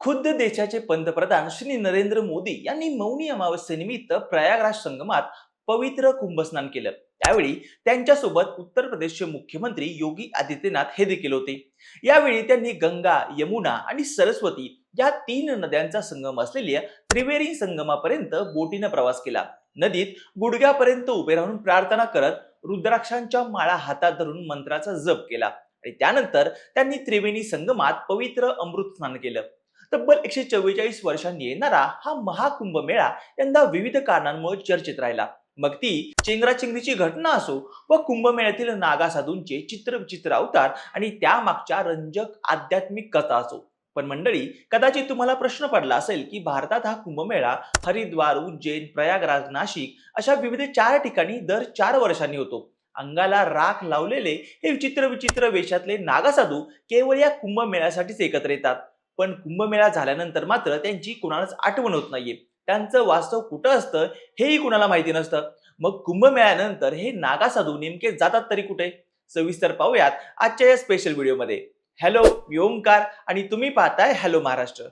खुद्द देशाचे पंतप्रधान श्री नरेंद्र मोदी यांनी मौनी अमावस्येनिमित्त प्रयागराज संगमात पवित्र कुंभस्नान केलं. त्यावेळी त्यांच्यासोबत उत्तर प्रदेशचे मुख्यमंत्री योगी आदित्यनाथ हे देखील होते. यावेळी त्यांनी गंगा यमुना आणि सरस्वती या तीन नद्यांचा संगम असलेल्या त्रिवेणी संगमापर्यंत बोटीनं प्रवास केला. नदीत गुडघ्यापर्यंत उभे राहून प्रार्थना करत रुद्राक्षांच्या माळा हातात धरून मंत्राचा जप केला आणि त्यानंतर त्यांनी त्रिवेणी संगमात पवित्र अमृत स्नान केलं. तब्बल एकशे चव्वेचाळीस वर्षांनी येणारा हा महाकुंभ मेळा यंदा विविध कारणांमुळे चर्चेत राहिला. मग ती चेंगराचेंगरीची घटना असो व कुंभमेळ्यातील नागा साधूंचे चित्रविचित्र अवतार आणि त्यामागच्या रंजक आध्यात्मिक कथा असो. पण मंडळी कदाचित तुम्हाला प्रश्न पडला असेल की भारतात हा कुंभमेळा हरिद्वार उज्जैन प्रयागराज नाशिक अशा विविध चार ठिकाणी दर चार वर्षांनी होतो. अंगाला राख लावलेले हे विचित्र विचित्र वेशातले नागासाधू केवळ या कुंभमेळ्यासाठीच एकत्र येतात. पण कुंभमेळा झाल्यानंतर मात्र त्यांची कुणालाच आठवण होत नाहीये. त्यांचं वास्तव कुठं असतं हेही कुणाला माहिती नसतं. मग कुंभमेळ्यानंतर हे नागासाधू नेमके जातात तरी कुठे? सविस्तर पाहूयात आजच्या या स्पेशल व्हिडिओमध्ये हॅलो मी ओंकार आणि तुम्ही पाहताय हॅलो महाराष्ट्र.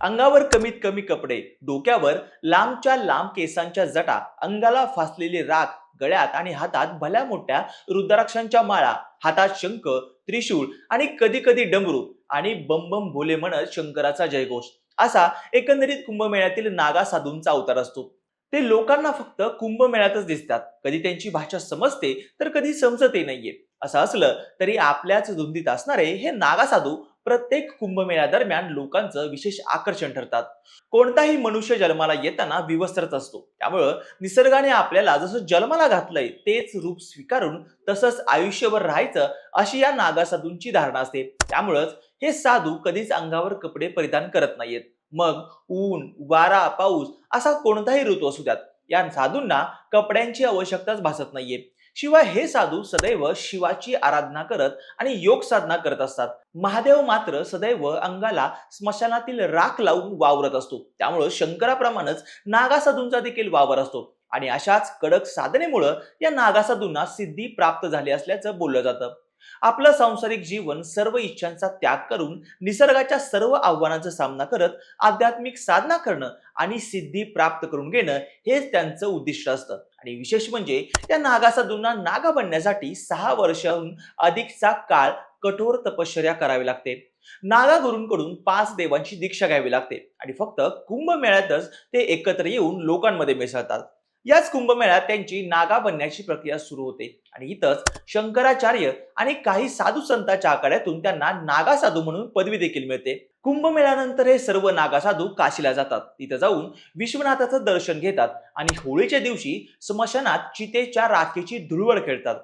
अंगावर कमीत कमी कपडे डोक्यावर लांबच्या लांब केसांच्या जटा अंगाला फासलेली राख गळ्यात आणि हातात भल्या मोठ्या रुद्राक्षांच्या माळा हातात शंख त्रिशूळ आणि कधी कधी डमरू आणि बम बम भोले म्हणत शंकराचा जयघोष. असा एकंदरीत कुंभमेळ्यातील नागा साधूंचा अवतार असतो. ते लोकांना फक्त कुंभमेळ्यातच दिसतात. कधी त्यांची भाषा समजते तर कधी समजते नाहीये. असं असलं तरी आपल्याच धुंदीत असणारे हे नागा साधू प्रत्येक कुंभमेळ्या दरम्यान लोकांचं विशेष आकर्षण ठरतात. कोणताही मनुष्य जन्माला येताना विवस्त्रच असतो. त्यामुळं निसर्गाने आपल्याला जसं जन्माला घातलंय तेच रूप स्वीकारून तसंच आयुष्यभर राहायचं अशी या नागासाधूंची धारणा असते. त्यामुळंच हे साधू कधीच अंगावर कपडे परिधान करत नाहीयेत. मग ऊन वारा पाऊस असा कोणताही ऋतू असू द्यात. या साधूंना कपड्यांची आवश्यकताच भासत नाहीये. शिवाय हे साधू सदैव शिवाची आराधना करत आणि योग साधना करत असतात. महादेव मात्र सदैव अंगाला स्मशानातील राख लावून वावरत असतो. त्यामुळं शंकराप्रमाणेच नागासाधूंचा देखील वावर असतो. आणि अशाच कडक साधनेमुळं या नागासाधूंना सिद्धी प्राप्त झाली असल्याचं बोललं जातं. आपलं सांसारिक जीवन सर्व इच्छांचा त्याग करून निसर्गाच्या सर्व आव्हानांचा सामना करत आध्यात्मिक साधना करणं आणि सिद्धी प्राप्त करून घेणं हेच त्यांचं उद्दिष्ट असतं. आणि विशेष म्हणजे त्या नागासाधूंना नागा बनण्यासाठी सहा वर्षाहून अधिकचा काळ कठोर तपश्चर्या करावी लागते. नागा गुरूंकडून पाच देवांची दीक्षा घ्यावी लागते आणि फक्त कुंभमेळ्यातच ते एकत्र येऊन लोकांमध्ये मिसळतात. याच कुंभमेळ्यात त्यांची नागा बनण्याची प्रक्रिया सुरू होते. आणि इथंच शंकराचार्य आणि काही साधू संतांच्या आखाड्यातून त्यांना नागा साधू म्हणून पदवी देखील मिळते. कुंभमेळ्यानंतर हे सर्व नागा साधू काशीला जातात. तिथं जाऊन विश्वनाथाचं दर्शन घेतात आणि होळीच्या दिवशी स्मशानात चितेच्या राखेची धुळवड खेळतात.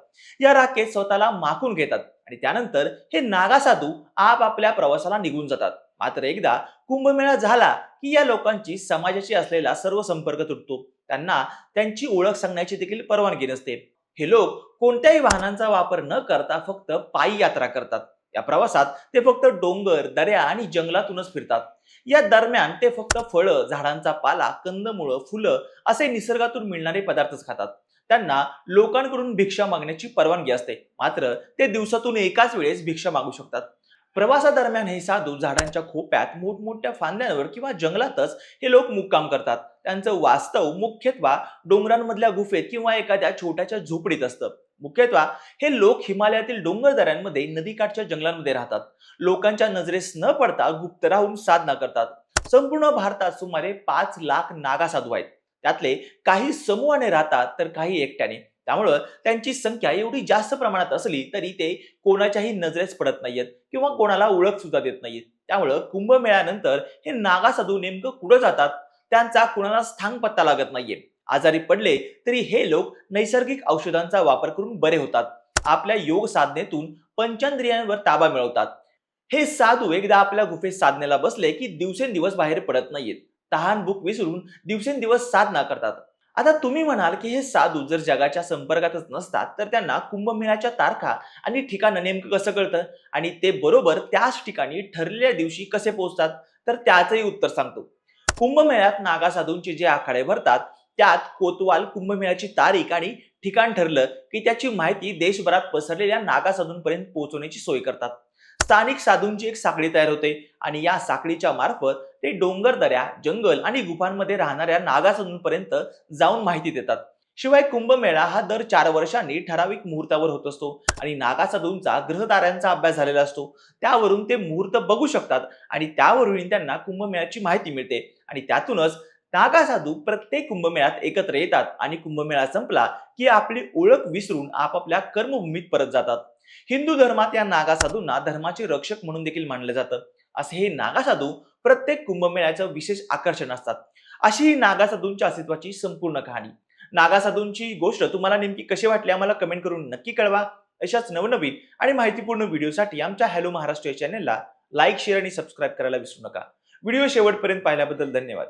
या राखेत स्वतःला माखून घेतात आणि त्यानंतर हे नागा साधू आपापल्या प्रवासाला निघून जातात. मात्र एकदा कुंभमेळा झाला की या लोकांची समाजाशी असलेला सर्व संपर्क तुटतो. त्यांना त्यांची ओळख सांगण्याची देखील परवानगी नसते. हे लोक कोणत्याही वाहनांचा वापर न करता फक्त पायी यात्रा करतात. या प्रवासात ते फक्त डोंगर दऱ्या आणि जंगलातूनच फिरतात. या दरम्यान ते फक्त फळं झाडांचा पाला कंदमुळं फुलं असे निसर्गातून मिळणारे पदार्थच खातात. त्यांना लोकांकडून भिक्षा मागण्याची परवानगी असते. मात्र ते दिवसातून एकाच वेळेस भिक्षा मागू शकतात. प्रवासादरम्यान हे साधू झाडांच्या खोप्यात मोठमोठ्या फांद्यांवर किंवा जंगलातच हे लोक मुक्काम करतात. त्यांचं वास्तव मुख्यत्वा डोंगरांमधल्या गुफेत किंवा एखाद्या छोट्याच्या झोपडीत असतं. मुख्यत्वा हे लोक हिमालयातील डोंगर दऱ्यांमध्ये नदीकाठच्या जंगलांमध्ये राहतात. लोकांच्या नजरेस न पडता गुप्त राहून साधना करतात. संपूर्ण भारतात सुमारे पाच लाख नागा साधू आहेत. त्यातले काही समूहाने राहतात तर काही एकट्याने. त्यामुळं त्यांची संख्या एवढी जास्त प्रमाणात असली तरी ते कोणाच्याही नजरेस पडत नाहीयेत किंवा कोणाला ओळख सुद्धा देत नाहीत त्यामुळं कुंभमेळ्यानंतर हे नागा साधू नेमकं कुठं जातात? त्यांचा कुणाला स्थान पत्ता लागत नाहीये. आजारी पडले तरी हे लोक नैसर्गिक औषधांचा वापर करून बरे होतात. आपल्या योग साधनेतून पंचेंद्रियांवर ताबा मिळवतात. हे साधू एकदा आपल्या गुफेत साधनेला बसले की दिवसेंदिवस बाहेर पडत नाहीयेत. तहान भूक विसरून दिवसेंदिवस साधना करतात. आता तुम्ही म्हणाल की हे साधू जर जगाच्या संपर्कातच नसतात तर त्यांना कुंभमेळ्याच्या तारखा आणि ठिकाणं नेमकं कसं कळतं? आणि ते बरोबर त्याच ठिकाणी ठरलेल्या दिवशी कसे पोहोचतात? तर त्याचंही उत्तर सांगतो. कुंभमेळ्यात नागा साधूंचे जे आखाडे भरतात त्यात कोतवाल कुंभमेळ्याची तारीख आणि ठिकाण ठरलं की त्याची माहिती देशभरात पसरलेल्या नागा साधूंपर्यंत पोहोचवण्याची सोय करतात. स्थानिक साधूंची एक साखळी तयार होते आणि या साखळीच्या मार्फत ते डोंगर दऱ्या जंगल आणि गुफांमध्ये राहणाऱ्या नागासाधूनपर्यंत जाऊन माहिती देतात. शिवाय कुंभमेळा हा दर चार वर्षांनी ठराविक मुहूर्तावर होत असतो आणि नागासाधूंचा ग्रहताऱ्यांचा अभ्यास झालेला असतो. त्यावरून ते मुहूर्त बघू शकतात आणि त्यावरून त्यांना कुंभमेळ्याची माहिती मिळते आणि त्यातूनच नागा साधू प्रत्येक कुंभमेळ्यात एकत्र येतात आणि कुंभमेळा संपला की आपली ओळख विसरून आपापल्या कर्मभूमीत परत जातात. हिंदू धर्मात या नागासाधूंना धर्माचे रक्षक म्हणून देखील मानलं जातं. असे हे नागा साधू प्रत्येक कुंभमेळ्याचं विशेष आकर्षण असतात. अशी ही नागा साधूंच्या अस्तित्वाची संपूर्ण कहाणी. नागा साधूंची गोष्ट तुम्हाला नेमकी कशी वाटली आम्हाला कमेंट करून नक्की कळवा. अशाच नवनवीन आणि माहितीपूर्ण व्हिडिओसाठी आमच्या हॅलो महाराष्ट्र या चॅनेलला लाईक शेअर आणि सबस्क्राईब करायला विसरू नका. व्हिडिओ शेवटपर्यंत पाहिल्याबद्दल धन्यवाद.